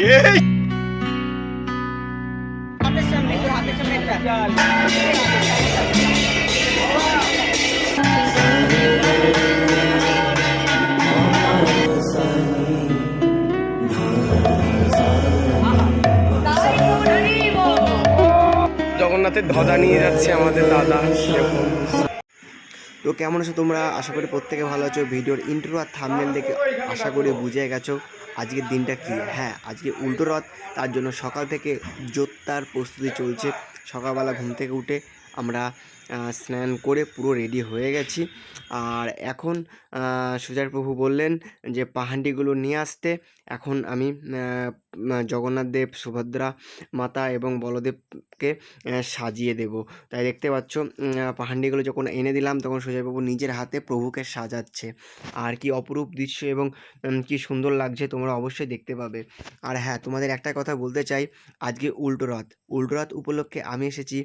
জগন্নাথের ধ্বজা নিয়ে যাচ্ছে আমাদের দাদা। তো কেমন আছো তোমরা? আশা করি প্রত্যেকে ভালো আছো। ভিডিওর ইন্ট্রো আর থামনেল দেখে আশা করি বুঝে গেছো। আজকের দিনটা কী? হ্যাঁ আজকে উল্টো রথ। তার জন্য সকাল থেকে জোত্তার প্রস্তুতি চলছে। সকালবেলা ঘুম থেকে উঠে আমরা স্নান করে পুরো রেডি হয়ে গেছি। আর এখন সুজার প্রভু বললেন যে পাহান্ডিগুলো নিয়ে আসতে। এখন আমি জগন্নাথ দেব, সুভদ্রা মাতা এবং বলদেবকে সাজিয়ে দেব। তাই দেখতে পাচ্ছ পাহান্ডিগুলো যখন এনে দিলাম, তখন সুজয়বাবু নিজের হাতে প্রভুকে সাজাচ্ছে। আর কি অপরূপ দৃশ্য এবং কি সুন্দর লাগছে তোমরা অবশ্যই দেখতে পাবে। আর হ্যাঁ তোমাদের একটা কথা বলতে চাই। আজকে উল্টো রথ। উল্টো রথ উপলক্ষে আমি এসেছি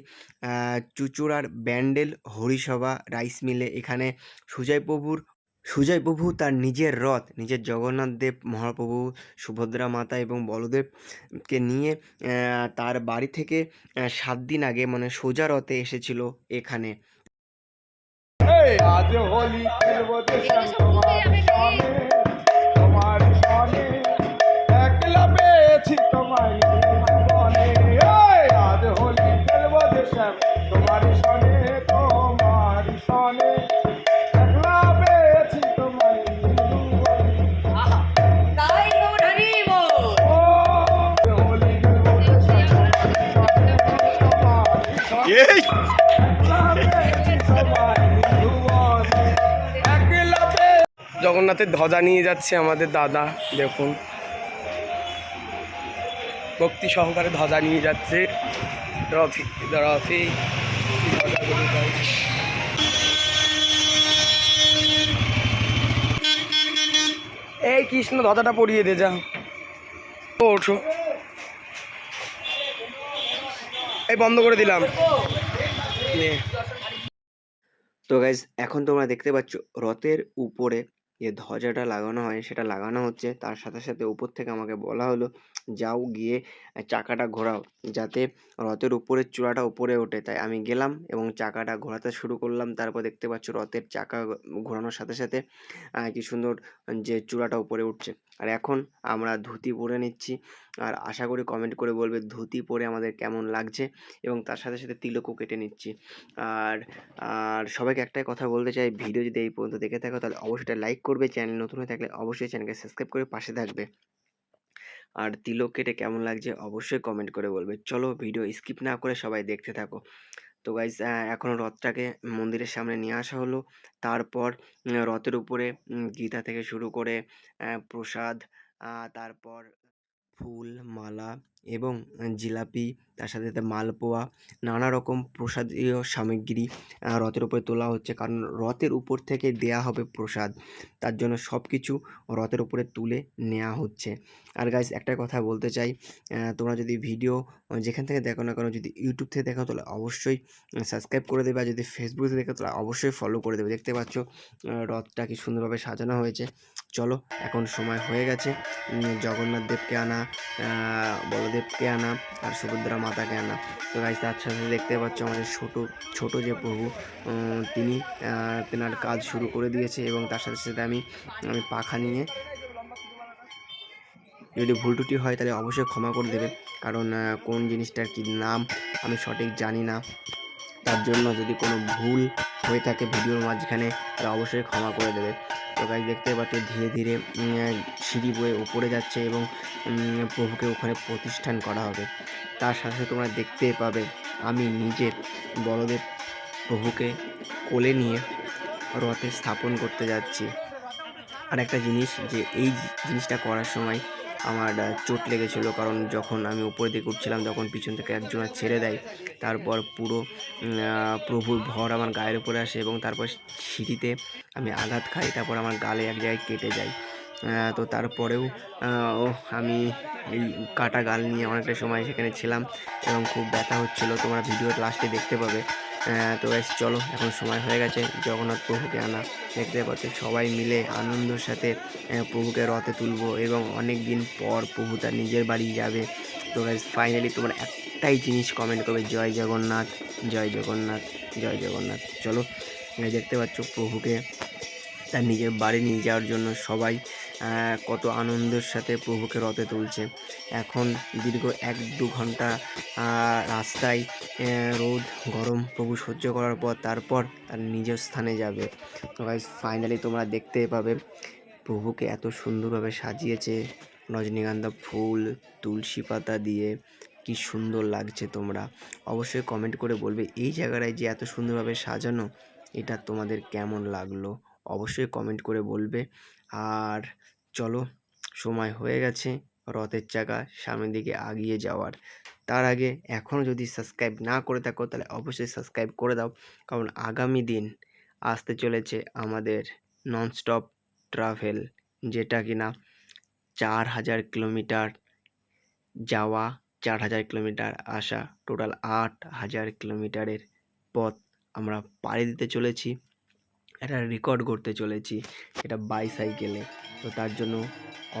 চুচুড়ার ব্যান্ডেল হরিসভা রাইস মিলে এখানে সুজয় প্রভুর সুজয় প্রভু তার নিজের রথ নিজের জগন্নাথ দেব মহাপ্রভু সুভদ্রা মাতা এবং বলদেবকে নিয়ে তার বাড়ি থেকে সাত দিন আগে মানে সোজা রথে এসেছিল এখানে। আজ হোলি জগন্নাথের ধ্বজা নিয়ে যাচ্ছে আমাদের দাদা, দেখুন। ভক্তি সহকারে ধ্বজা নিয়ে যাচ্ছে। রথি রথি এই কৃষ্ণ ধ্বজাটা পরিয়ে দে, যা। ওঠো। এই বন্ধ করে দিলাম। তো গাইজ এখন তোমরা দেখতে পাচ্ছ, রথের উপরে যে ধ্বজাটা লাগানো হয়, সেটা লাগানো হচ্ছে। তার সাথে সাথে উপর থেকে আমাকে বলা হলো, যাও গিয়ে চাকাটা ঘোরাও, যাতে রথের উপরের চূড়াটা উপরে ওঠে। তাই আমি গেলাম এবং চাকাটা ঘোরাতে শুরু করলাম। তারপর দেখতে পাচ্ছ, রথের চাকা ঘোরানোর সাথে সাথে কি সুন্দর যে চূড়াটা উপরে উঠছে। আর এখন আমরা ধুতি পরে নিচ্ছি। আর আশা করি কমেন্ট করে বলবে ধুতি পরে আমাদের কেমন লাগছে? এবং তার সাথে সাথে তিলকও কেটে নিচ্ছি। আর আর সবাইকে একটাই কথা বলতে চাই, ভিডিও যদি এই পর্যন্ত দেখে থাকো তাহলে অবশ্যই লাইক করবে। চ্যানেল নতুন হয়ে থাকলে অবশ্যই চ্যানেলকে সাবস্ক্রাইব করে পাশে থাকবে। আর তিলক কেটে কেমন লাগছে? অবশ্যই কমেন্ট করে বলবে। চলো ভিডিও স্কিপ না করে সবাই দেখতে থাকো। তো গাইজ এখন রথটাকে মন্দিরের সামনে নিয়ে আসা হলো। তারপর রথের উপরে গীতা থেকে শুরু করে প্রসাদ তারপর ফুল, মালা এবং জিলাপি তার সাথে সাথে মালপোয়া নানা রকম প্রসাদীয় সামগ্রী রথের উপরে তোলা হচ্ছে। কারণ রথের উপর থেকে দেয়া হবে প্রসাদ তার জন্য সব কিছু রথের উপরে তুলে নেওয়া হচ্ছে। আর গাইজ একটা কথা বলতে চাই তোমরা যদি ভিডিও যেখান থেকে দেখো না কেন যদি ইউটিউব থেকে দেখো তাহলে অবশ্যই সাবস্ক্রাইব করে দেবে। আর যদি ফেসবুক থেকে দেখো তাহলে অবশ্যই ফলো করে দেবে। দেখতে পাচ্ছ রথটা কি সুন্দরভাবে সাজানো হয়েছে। চলো এখন সময় হয়ে গেছে। জগন্নাথ দেবকে আনা আহ, বলদেবকে আনা, আর সুভদ্রা মাতাকে আনা। তো গাইজ তার সাথে দেখতে পাচ্ছ আমাদের ছোট ছোট যে প্রভু তিনি তেনার কাজ শুরু করে দিয়েছে এবং তার সাথে সাথে আমি আমি পাখা নিয়ে যদি ভুল ত্রুটি হয় তাহলে অবশ্যই ক্ষমা করে দেবে। কারণ কোন জিনিসটার কি নাম আমি সঠিক জানি না। তার জন্য যদি কোনো ভুল হয়ে থাকে ভিডিওর মাঝখানে, তাহলে অবশ্যই ক্ষমা করে দেবে। তো গাইজ দেখতে পাচ্ছ ধীরে ধীরে সিঁড়ি বয়ে উপরে যাচ্ছে এবং প্রভুকে ওখানে প্রতিষ্ঠান করা হবে। তার সাথে সাথে তোমরা দেখতে পাবে, আমি নিজে বলদেব প্রভুকে কোলে নিয়ে রথে স্থাপন করতে যাচ্ছি। আর একটা জিনিস, যে এই জিনিসটা করার সময় আমার চোট লেগেছিলো, কারণ যখন আমি উপরে দিকে উঠছিলাম, তখন পিছন থেকে একজন ছেড়ে দেয়। তারপর পুরো প্রভুর ভর আমার গায়ের উপরে আসে এবং তারপর সিঁড়িতে আমি আঘাত খাই, তারপর আমার গালে এক জায়গায় কেটে যায়। তো তারপরেও আমি এই কাটা গাল নিয়ে অনেকটা সময় সেখানে ছিলাম এবং খুব ব্যথা হচ্ছিল। তোমরা ভিডিওর লাস্টে দেখতে পাবে। তো guys, চলো এখন সময় হয়ে গেছে জগন্নাথ প্রভুকে আনা। দেখতে পাচ্ছ সবাই মিলে আনন্দের সাথে প্রভুকে রথে তুলবো এবং অনেক দিন পর প্রভু তার নিজের বাড়ি যাবে। তো গাইজ ফাইনালি তোমার একটাই জিনিস কমেন্ট করবে জয় জগন্নাথ জয় জগন্নাথ জয় জগন্নাথ। চলো দেখতে পাচ্ছ প্রভুকে তার নিজের বাড়ি নিয়ে যাওয়ার জন্য সবাই কত আনন্দের সাথে প্রভুকে রথে তুলছে। এখন দীর্ঘ এক দু ঘণ্টা রাস্তায় রোদ, গরম, প্রভু সহ্য করার পর তারপর তার নিজের স্থানে যাবে। ফাইনালি তোমরা দেখতে পাবে প্রভুকে এত সুন্দরভাবে সাজিয়েছে রজনীগন্ধা ফুল, তুলসী পাতা দিয়ে। কি সুন্দর লাগছে তোমরা। অবশ্যই কমেন্ট করে বলবে, এই জায়গাটায় যে এত সুন্দরভাবে সাজানো, এটা তোমাদের কেমন লাগল? অবশ্যই কমেন্ট করে বলবে। আর চলো, সময় হয়ে গেছে রথের চাকা সামনের দিকে আগিয়ে যাওয়ার। তার আগে এখনও যদি সাবস্ক্রাইব না করে থাকো, তাহলে অবশ্যই সাবস্ক্রাইব করে দাও। কারণ আগামী দিন আসতে চলেছে আমাদের ননস্টপ ট্রাভেল যেটা কিনা চার হাজার কিলোমিটার যাওয়া, চার হাজার কিলোমিটার আসা টোটাল আট হাজার কিলোমিটারের পথ আমরা পাড়ি দিতে চলেছি। একটা রেকর্ড করতে চলেছি এটা বাইসাইকেলে তো তার জন্য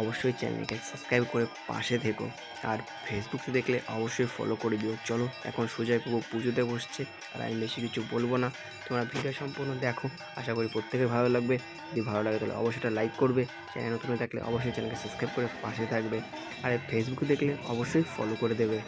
অবশ্যই চ্যানেলকে সাবস্ক্রাইব করে পাশে থেকো। আর ফেসবুকে দেখলে অবশ্যই ফলো করে দিও। চলো, এখন সুজয় প্রভু পুজোতে বসছে, আর আমি বেশি কিছু বলব না। তোমরা ভিডিও সম্পূর্ণ দেখো, আশা করি প্রত্যেকের ভালো লাগবে। যদি ভালো লাগে তাহলে অবশ্যই একটা লাইক করবে। চ্যানেল নতুন থাকলে অবশ্যই চ্যানেলকে সাবস্ক্রাইব করে পাশে থাকবে। আর ফেসবুকে দেখলে অবশ্যই ফলো করে দেবে।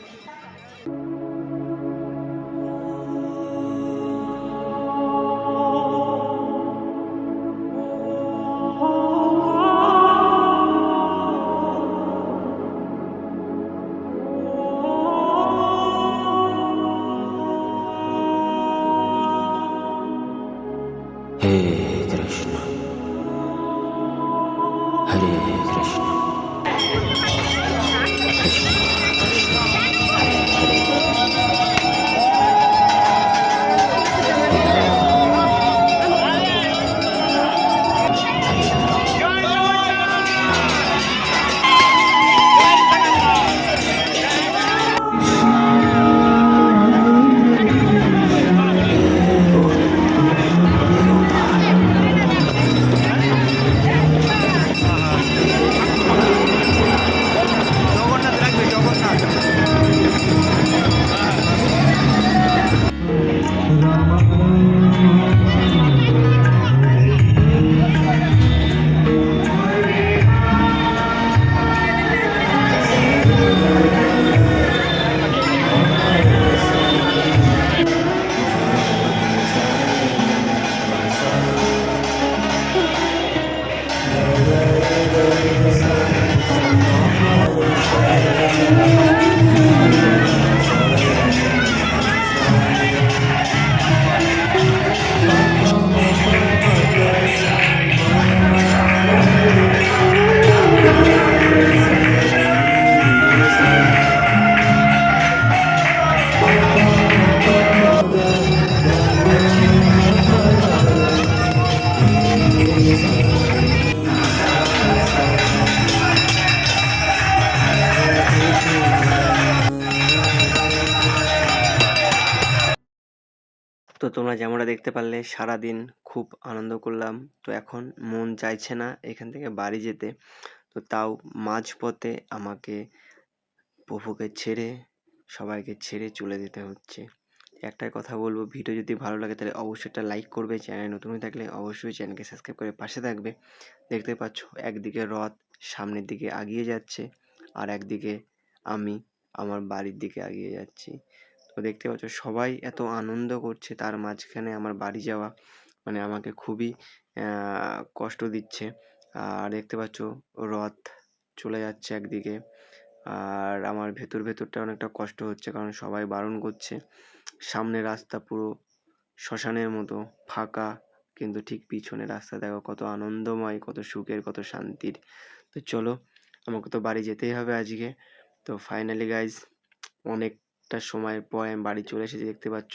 তো তোমরা যেমনটা দেখতে পারলে, সারাদিন খুব আনন্দ করলাম। তো এখন মন চাইছে না এখান থেকে বাড়ি যেতে। তো তাও মাঝপথে আমাকে প্রভুকে ছেড়ে, সবাইকে ছেড়ে চলে যেতে হচ্ছে। একটাই কথা বলব, ভিডিও যদি ভালো লাগে তাহলে অবশ্যই একটা লাইক করবে। চ্যানেল নতুন হয়ে থাকলে অবশ্যই চ্যানেলকে সাবস্ক্রাইব করে পাশে থাকবে। দেখতে পাচ্ছ, একদিকে রথ সামনের দিকে এগিয়ে যাচ্ছে আর একদিকে আমি আমার বাড়ির দিকে এগিয়ে যাচ্ছি। তো দেখতে পাচ্ছ সবাই এত আনন্দ করছে তার মাঝখানে আমার বাড়ি যাওয়া মানে আমাকে খুবই কষ্ট দিচ্ছে। আর দেখতে পাচ্ছ রথ চলে যাচ্ছে একদিকে। আর আমার ভেতর ভেতরটা অনেকটা কষ্ট হচ্ছে কারণ সবাই বারণ করছে। সামনে রাস্তা পুরো শ্মশানের মতো, ফাঁকা, কিন্তু ঠিক পিছনে রাস্তা। দেখো কত আনন্দময়, কত সুখের, কত শান্তির। তো চলো, আমাকে তো বাড়ি যেতেই হবে আজকে। তো ফাইনালি গাইজ অনেকটা সময়ের পর আমি বাড়ি চলে এসেছি, দেখতে পাচ্ছ।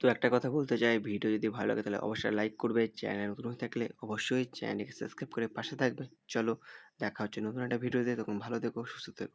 তো একটা কথা বলতে চাই, ভিডিও যদি ভালো লাগে তাহলে অবশ্যই লাইক করবে। চ্যানেল নতুন হয়ে থাকলে অবশ্যই চ্যানেলটিকে সাবস্ক্রাইব করে পাশে থাকবে। চলো, দেখা হচ্ছে নতুন একটা ভিডিওতে, তখন ভালো থেকো, সুস্থ থেকো।